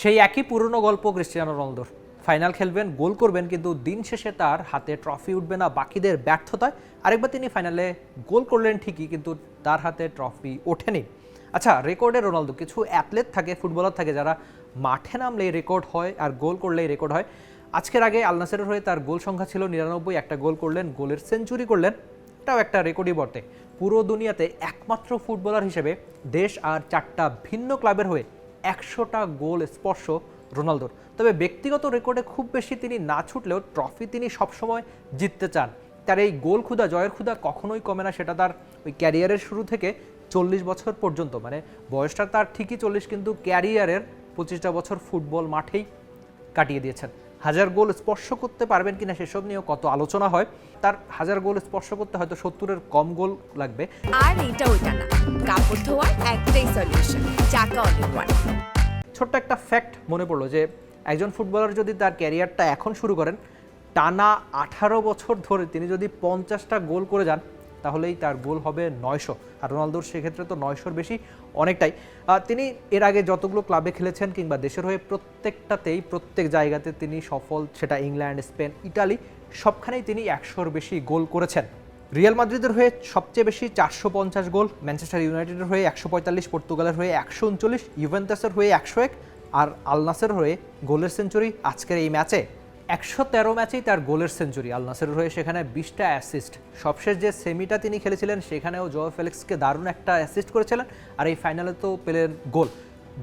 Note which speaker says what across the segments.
Speaker 1: সেই একই পুরনো গল্প ক্রিস্টিয়ানো রোনালদোর। ফাইনাল খেলবেন, গোল করবেন, কিন্তু দিন শেষে তার হাতে ট্রফি উঠবে না বাকিদের ব্যর্থতায়। আরেকবার তিনি ফাইনালে গোল করলেন ঠিকই, কিন্তু তার হাতে ট্রফি ওঠেনি। আচ্ছা রেকর্ডে রোনালদো, কিছু অ্যাথলেট থাকে, ফুটবলার থাকে যারা মাঠে নামলেই রেকর্ড হয় আর গোল করলেই রেকর্ড হয়। আজকের আগে আলনাসেরের হয়ে তার গোল সংখ্যা ছিল নিরানব্বই, একটা গোল করলেন, গোলের সেঞ্চুরি করলেন, এটাও একটা রেকর্ডই বটে। পুরো দুনিয়াতে একমাত্র ফুটবলার হিসেবে দেশ আর চারটা ভিন্ন ক্লাবের হয়ে একশোটা গোল স্পর্শ রোনালদোর। তবে ব্যক্তিগত রেকর্ডে খুব বেশি তিনি না ছুটলেও ট্রফি তিনি সবসময় জিততে চান। তার এই গোল ক্ষুদা জয়ের ক্ষুদা কখনোই কমে না, সেটা তার ওই ক্যারিয়ারের শুরু থেকে চল্লিশ বছর পর্যন্ত। মানে বয়সটা তার ঠিকই চল্লিশ, কিন্তু ক্যারিয়ারের পঁচিশটা বছর ফুটবল মাঠেই কাটিয়ে দিয়েছেন। হাজার গোল স্পর্শ করতে পারবেন কিনা সেসব নিয়েও কত আলোচনা হয়। তার হাজার গোল স্পর্শ করতে হয়তো সত্তরের কম গোল লাগবে।
Speaker 2: আর এটা ওইটা না। কাপড় ধোয়ার একটাই সলিউশন চাকা অনেক
Speaker 1: ছোট্ট একটা ফ্যাক্ট মনে পড়ল যে একজন ফুটবলার যদি তার ক্যারিয়ারটা এখন শুরু করেন টানা আঠারো বছর ধরে তিনি যদি পঞ্চাশটা গোল করে যান তাহলেই তার গোল হবে নয়শো। আর রোনালদোর সেক্ষেত্রে তো নয়শোর বেশি অনেকটাই। তিনি এর আগে যতগুলো ক্লাবে খেলেছেন কিংবা দেশের হয়ে প্রত্যেকটাতেই, প্রত্যেক জায়গাতে তিনি সফল, সেটা ইংল্যান্ড, স্পেন, ইটালি, সবখানেই তিনি একশোর বেশি গোল করেছেন। রিয়াল মাদ্রিদের হয়ে সবচেয়ে বেশি চারশো পঞ্চাশ গোল, ম্যানচেস্টার ইউনাইটেডের হয়ে একশো পঁয়তাল্লিশ, পর্তুগালের হয়ে একশো উনচল্লিশ ইভেন্টাসের হয়ে একশো এক, আর আলনাসের হয়ে গোলের সেঞ্চুরি আজকের এই ম্যাচে। একশো তেরো ম্যাচেই তার গোলের সেঞ্চুরি। আল নাসের হয়ে সেখানে বিশটা অ্যাসিস্ট সবশেষ যে সেমিটা তিনি খেলেছিলেন, সেখানেও জো ফেলিক্সকে দারুণ একটা অ্যাসিস্ট করেছিলেন। আর এই ফাইনালে তো পেলেন গোল।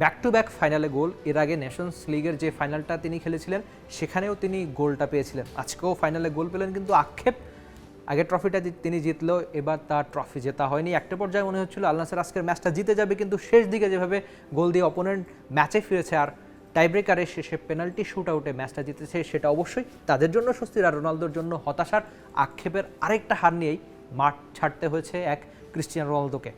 Speaker 1: ব্যাক টু ব্যাক ফাইনালে গোল। এর আগে নেশনস লিগের যে ফাইনালটা তিনি খেলেছিলেন, সেখানেও তিনি গোলটা পেয়েছিলেন। আজকেও ফাইনালে গোল পেলেন, কিন্তু আক্ষেপ। আগে ট্রফিটা তিনি জিতলো, এবার তার ট্রফি জেতা হয়নি। একটা পর্যায়ে মনে হচ্ছিল, আল নাসের আজকের ম্যাচটা জিতে যাবে, কিন্তু শেষ দিকে যেভাবে গোল দিয়ে অপোনেন্ট ম্যাচে ফিরেছে, আর টাইব্রেকারের শেষে পেনাল্টি শুট আউটে ম্যাচটা জিতেছে সেটা অবশ্যই। তাদের জন্য স্বস্তির আর রোনালদোর জন্য হতাশার আক্ষেপের আরেকটা হার নিয়েই মাঠ ছাড়তে হয়েছে এক ক্রিস্টিয়ানো রোনালদোকে।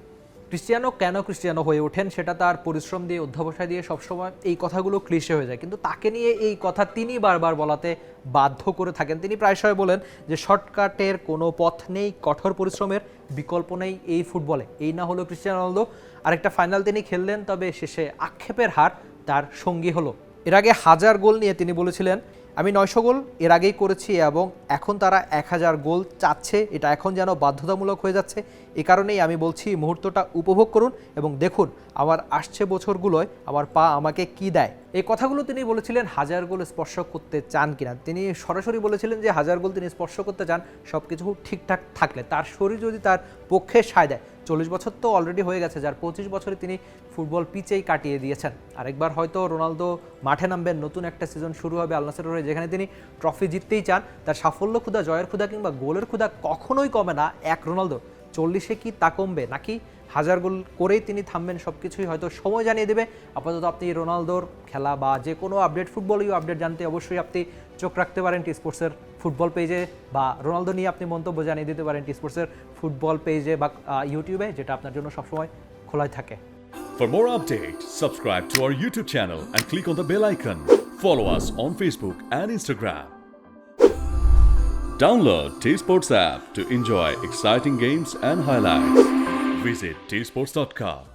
Speaker 1: ক্রিস্টিয়ানো কেন ক্রিস্টিয়ানো হয়ে ওঠেন সেটা তার পরিশ্রম দিয়ে, অধ্যাবসায় দিয়ে সবসময় এই কথাগুলো ক্লিশে হয়ে যায়। কিন্তু তাকে নিয়ে এই কথা তিনি বারবার বলাতে বাধ্য করে থাকেন। তিনি প্রায়শই বলেন যে শর্টকাটের কোনো পথ নেই, কঠোর পরিশ্রমের বিকল্প নেই এই ফুটবলে। এই না হলো ক্রিস্টিয়ানো রোনালদো। আরেকটা ফাইনাল তিনি খেললেন, তবে শেষে আক্ষেপের হার তার সঙ্গী হলো। এর আগে হাজার গোল নিয়ে তিনি বলেছিলেন, আমি নয়শো গোল এর আগেই করেছি এবং এখন তারা এক হাজার গোল চাচ্ছে। এটা এখন যেন বাধ্যতামূলক হয়ে যাচ্ছে। এ কারণেই আমি বলছি মুহূর্তটা উপভোগ করুন এবং দেখুন আমার আসছে বছরগুলোয় আমার পা আমাকে কি দেয়। এই কথাগুলো তিনি বলেছিলেন, হাজার গোল স্পর্শ করতে চান কিনা? তিনি সরাসরি বলেছিলেন যে, হাজার গোল তিনি স্পর্শ করতে চান সব কিছু ঠিকঠাক থাকলে। তার শরীর যদি তার পক্ষে সায় দেয় চল্লিশ বছর তো অলরেডি হয়ে গেছে, যার পঁচিশ বছরে তিনি ফুটবল পিচেই কাটিয়ে দিয়েছেন। আরেকবার হয়তো রোনালদো মাঠে নামবেন, নতুন একটা সিজন শুরু হবে আলনাসের হয়ে, যেখানে তিনি ট্রফি জিততেই চান। তার সাফল্য ক্ষুদা জয়ের ক্ষুদা কিংবা গোলের ক্ষুদা কখনোই কমে না এক রোনালদো। চল্লিশে কি তা কমবে, নাকি হাজার গোল করেই তিনি থামবেন সব কিছুই হয়তো সময় জানিয়ে দেবে। আপাতত আপনি রোনালদোর খেলা বা যে কোনো আপডেট ফুটবলীয় আপডেট জানতে অবশ্যই আপনি চোখ রাখতে পারেন টি স্পোর্টসের ফুটবল পেজে বা রোনালদো নিয়ে আপনি মন্তব্য জানিয়ে দিতে পারেন টি স্পোর্টসের ফুটবল পেজে বা ইউটিউবে যেটা আপনার জন্য সবসময় খোলাই থাকে
Speaker 3: For more updates, subscribe to our YouTube channel and click on the bell icon. Follow us on Facebook and Instagram. Download T Sports app to enjoy exciting games and highlights. Visit tsports.com.